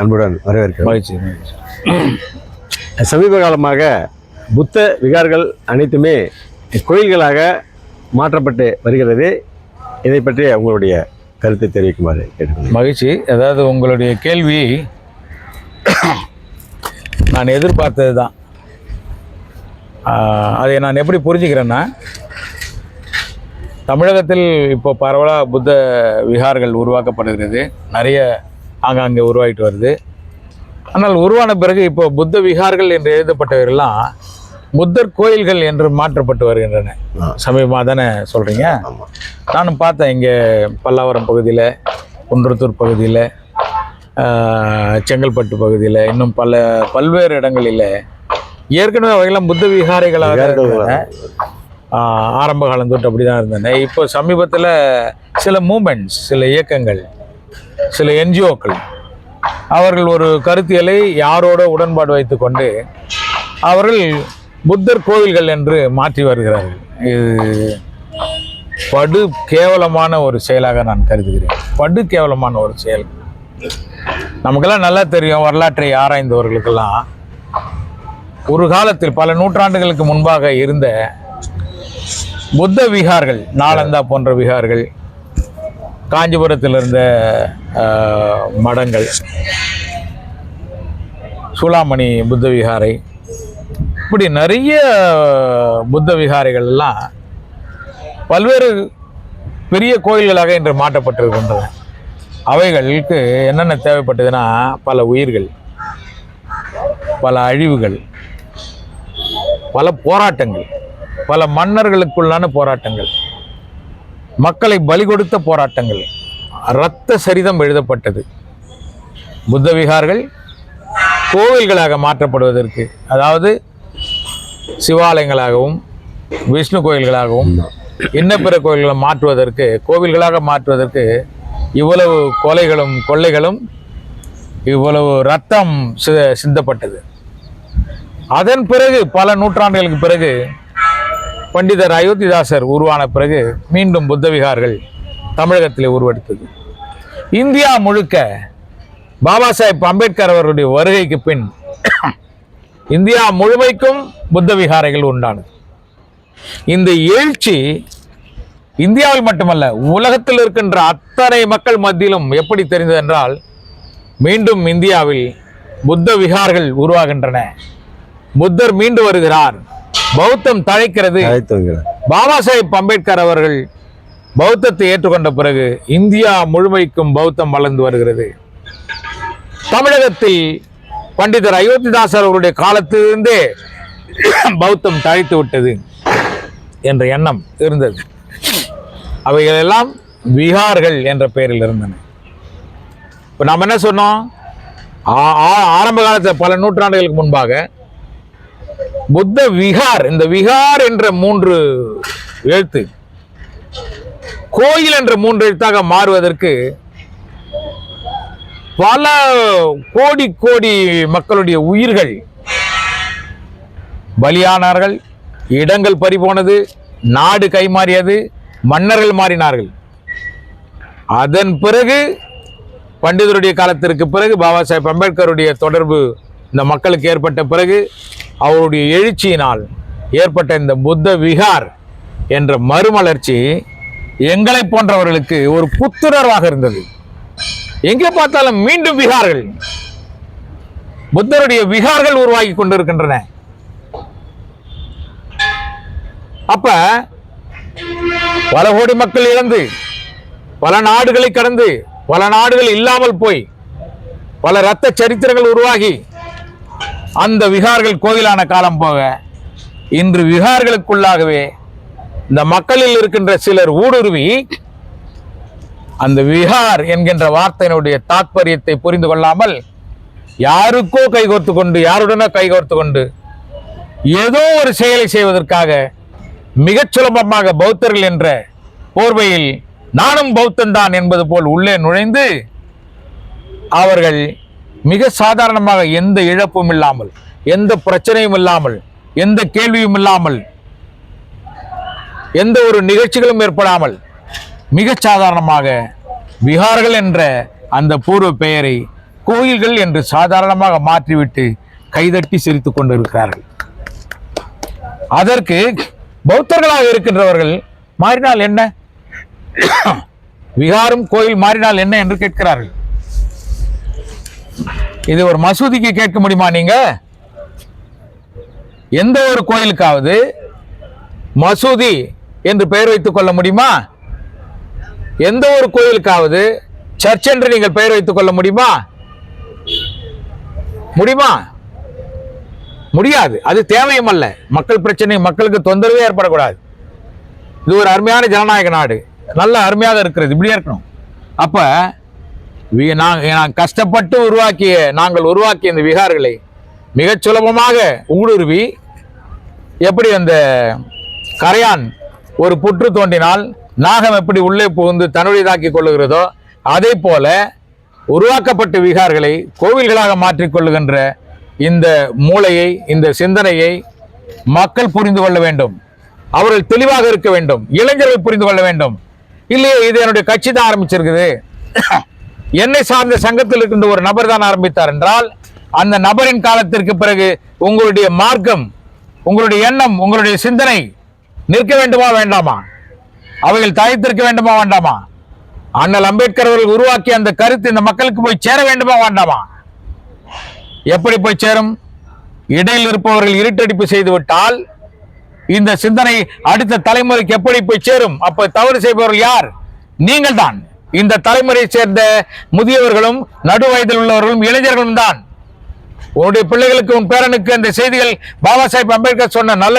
அன்புடன் வரவேற்கிறோம். மகிழ்ச்சி மகிழ்ச்சி. சமீப காலமாக புத்த விகார்கள் அனைத்துமே கோயில்களாக மாற்றப்பட்டு வருகிறது. இதை பற்றி உங்களுடைய கருத்தை தெரிவிக்குமாறு கேட்டுக்கொள்கிறேன். மகிழ்ச்சி. அதாவது உங்களுடைய கேள்வி நான் எதிர்பார்த்தது தான் அதை நான் எப்படி புரிஞ்சுக்கிறேன்னா தமிழகத்தில் இப்போ பரவலாக புத்த விகார்கள் உருவாக்கப்படுகிறது. நிறைய ஆங்காங்கே உருவாகிட்டு வருது. ஆனால் உருவான பிறகு இப்போ புத்த விகார்கள் என்று எழுதப்பட்டவரெல்லாம் புத்தர் கோயில்கள் என்று மாற்றப்பட்டு வருகின்றன. சமீபமாக தானே சொல்கிறீங்க நானும் பார்த்தேன் இங்கே பல்லாவரம் பகுதியில் குன்றத்தூர் பகுதியில் செங்கல்பட்டு பகுதியில் இன்னும் பல பல்வேறு இடங்களில் ஏற்கனவே அவையெல்லாம் புத்த விகாரைகளாக ஆரம்ப காலம் தொட்டு அப்படி தான் இருந்தன. இப்போ சமீபத்தில் சில மூமெண்ட்ஸ் சில இயக்கங்கள் சில என்ஜிஓக்கள் அவர்கள் ஒரு கருத்தியலை யாரோட உடன்பாடு வைத்துக்கொண்டு அவர்கள் புத்தர் கோவில்கள் என்று மாற்றி வருகிறார்கள். இது படு கேவலமான ஒரு செயலாக நான் கருதுகிறேன். படு கேவலமான ஒரு செயல். நமக்கெல்லாம் நல்லா தெரியும் வரலாற்றை ஆராய்ந்தவர்களுக்கெல்லாம். ஒரு காலத்தில் பல நூற்றாண்டுகளுக்கு முன்பாக இருந்த புத்த விகார்கள் நாளந்தா போன்ற விகார்கள் காஞ்சிபுரத்தில் இருந்த மடங்கள். சூளாமணி புத்த விகாரை இப்படி நிறைய புத்த விகாரைகள்லாம் பல்வேறு பெரிய கோயில்களாக இன்று மாற்றப்பட்டிருக்கின்றன. அவைகளுக்கு என்னென்ன தேவைப்பட்டதுன்னா பல உயிர்கள் பல அழிவுகள் பல போராட்டங்கள் பல மன்னர்களுக்குள்ளான போராட்டங்கள். மக்களை பலி கொடுத்த போராட்டங்கள். இரத்த சரிதம் எழுதப்பட்டது. புத்த விகார்கள் கோவில்களாக மாற்றப்படுவதற்கு அதாவது சிவாலயங்களாகவும் விஷ்ணு கோயில்களாகவும் இன்ன பிற கோயில்களை மாற்றுவதற்கு கோவில்களாக மாற்றுவதற்கு இவ்வளவு கொலைகளும் கொள்ளைகளும் இவ்வளவு ரத்தம் சிந்தப்பட்டது. அதன் பிறகு பல நூற்றாண்டுகளுக்கு பிறகு பண்டிதர் அயோத்திதாசர் உருவான பிறகு மீண்டும் புத்த விகார்கள் தமிழகத்தில் உருவெடுத்தது. இந்தியா முழுக்க பாபா சாஹேப் அம்பேத்கர் அவருடைய வருகைக்கு பின் இந்தியா முழுமைக்கும் புத்த விகாரைகள் உண்டானது. இந்த எழுச்சி இந்தியாவில் மட்டுமல்ல உலகத்தில் இருக்கின்ற அத்தனை மக்கள் மத்தியிலும் எப்படி தெரிந்தது என்றால் மீண்டும் இந்தியாவில் புத்த விகார்கள் உருவாகின்றன. புத்தர் மீண்டு வருகிறார். பௌத்தம் தழைக்கிறது. பாபா சாஹேப் அம்பேத்கர் அவர்கள் பௌத்தத்தை ஏற்றுக்கொண்ட பிறகு இந்தியா முழுமைக்கும் பௌத்தம் வளர்ந்து வருகிறது. தமிழகத்தில் பண்டிதர் அயோத்திதாசர் அவருடைய காலத்திலிருந்தே பௌத்தம் தழைத்து விட்டது என்ற எண்ணம் இருந்தது. அவைகளெல்லாம் விகார்கள் என்ற பெயரில் இருந்தன. இப்போ நாம் என்ன சொன்னோம்? ஆரம்ப காலத்தில் பல நூற்றாண்டுகளுக்கு முன்பாக புத்த விகார் இந்த விகார் என்ற மூன்று எழுத்து கோயில் என்ற மூன்று எழுத்தாக மாறுவதற்கு பல கோடி கோடி மக்களுடைய உயிர்கள் பலியானார்கள் இடங்கள் பறிபோனது நாடு கைமாறியது மன்னர்கள் மாறினார்கள். அதன் பிறகு பண்டிதருடைய காலத்திற்கு பிறகு பாபா சாஹேப் அம்பேத்கருடைய தொடர்பு இந்த மக்களுக்கு ஏற்பட்ட பிறகு அவருடைய எழுச்சியினால் ஏற்பட்ட இந்த புத்த விகார் என்ற மறுமலர்ச்சி எங்களை போன்றவர்களுக்கு ஒரு புத்துணர்வாக இருந்தது. எங்கே பார்த்தாலும் மீண்டும் விகார்கள். புத்தருடைய விகார்கள் உருவாகி கொண்டிருக்கின்றன. அப்ப பல கோடி மக்கள் இழந்து பல நாடுகளை கடந்து பல நாடுகள் இல்லாமல் போய் பல இரத்த சரித்திரங்கள் உருவாகி அந்த விகார்கள் கோயிலான காலம் போக இன்று விகார்களுக்குள்ளாகவே இந்த மக்களில் இருக்கின்ற சிலர் ஊடுருவி அந்த விகார் என்கின்ற வார்த்தையினுடைய தாத்பரியத்தை புரிந்து கொள்ளாமல் யாருக்கோ கைகோர்த்து கொண்டு யாருடனோ கைகோர்த்து கொண்டு ஏதோ ஒரு செயலை செய்வதற்காக மிகச் சுலபமாக பௌத்தர்கள் என்ற போர்வையில் நானும் பௌத்தன்தான் என்பது போல் உள்ளே நுழைந்து அவர்கள் மிக சாதாரணமாக எந்த இழப்பும் இல்லாமல் எந்த பிரச்சனையும் இல்லாமல் எந்த கேள்வியும் இல்லாமல் எந்த ஒரு நிகழ்ச்சிகளும் ஏற்படாமல் மிக சாதாரணமாக விகார்கள் என்ற அந்த பூர்வ பெயரை கோயில்கள் என்று சாதாரணமாக மாற்றிவிட்டு கைதட்டி சிரித்து கொண்டிருக்கிறார்கள். அதற்கு பௌத்தர்களாக இருக்கின்றவர்கள் மாறினால் என்ன? விகாரம் கோயில் மாறினால் என்ன என்று கேட்கிறார்கள். இது ஒரு மசூதிக்கு கேட்க முடியுமா நீங்க? எந்த ஒரு கோயிலுக்காவது மசூதி என்று பெயர் வைத்துக் கொள்ள முடியுமா? எந்த ஒரு கோயிலுக்காவது சர்ச் என்று நீங்கள் பெயர் வைத்துக் கொள்ள முடியுமா? முடியுமா? முடியாது. அது தேவையும் அல்ல. மக்கள் பிரச்சனை மக்களுக்கு தொந்தரவே ஏற்படக்கூடாது. இது ஒரு அருமையான ஜனநாயக நாடு. நல்ல அருமையாக இருக்கிறது. இப்படியே இருக்கணும். அப்ப வி- நான் கஷ்டப்பட்டு உருவாக்கிய நாங்கள் உருவாக்கிய இந்த விகார்களை மிகச் சுலபமாக ஊடுருவி எப்படி அந்த கரையான் ஒரு புற்று தோண்டினால் நாகம் எப்படி உள்ளே புகுந்து தன்னுடையதாக்கி கொள்ளுகிறதோ அதே போல உருவாக்கப்பட்ட விகார்களை கோவில்களாக மாற்றிக்கொள்ளுகின்ற இந்த மூளையை இந்த சிந்தனையை மக்கள் புரிந்து கொள்ள வேண்டும். அவர்கள் தெளிவாக இருக்க வேண்டும். இளைஞர்கள் புரிந்து கொள்ள வேண்டும். இல்லையே இது என்னுடைய கட்சி தான் ஆரம்பிச்சிருக்குது. என்னை சார்ந்த சங்கத்தில் இருக்கின்ற ஒரு நபர் தான் ஆரம்பித்தார் என்றால் அந்த நபரின் காலத்திற்கு பிறகு உங்களுடைய மார்க்கம் உங்களுடைய எண்ணம் உங்களுடைய சிந்தனை நிற்க வேண்டுமா வேண்டாமா? அவைகள் தயத்திருக்க வேண்டுமா வேண்டாமா? அண்ணல் அம்பேத்கர் அவர்கள் உருவாக்கிய அந்த கருத்து இந்த மக்களுக்கு போய் சேர வேண்டுமா வேண்டாமா? எப்படி போய் சேரும்? இடையில் இருப்பவர்கள் இருட்டடிப்பு செய்துவிட்டால் இந்த சிந்தனை அடுத்த தலைமுறைக்கு எப்படி போய் சேரும்? அப்ப தவறு செய்பவர்கள் யார்? நீங்கள் தான் இந்த தலைமுறையை சேர்ந்த முதியவர்களும் நடு வயதில் உள்ளவர்களும் இளைஞர்களும் தான் உன்னுடைய பிள்ளைகளுக்கு உன் பேரனுக்கு அந்த செய்திகள் பாபா சாஹிப் அம்பேத்கர் சொன்ன நல்ல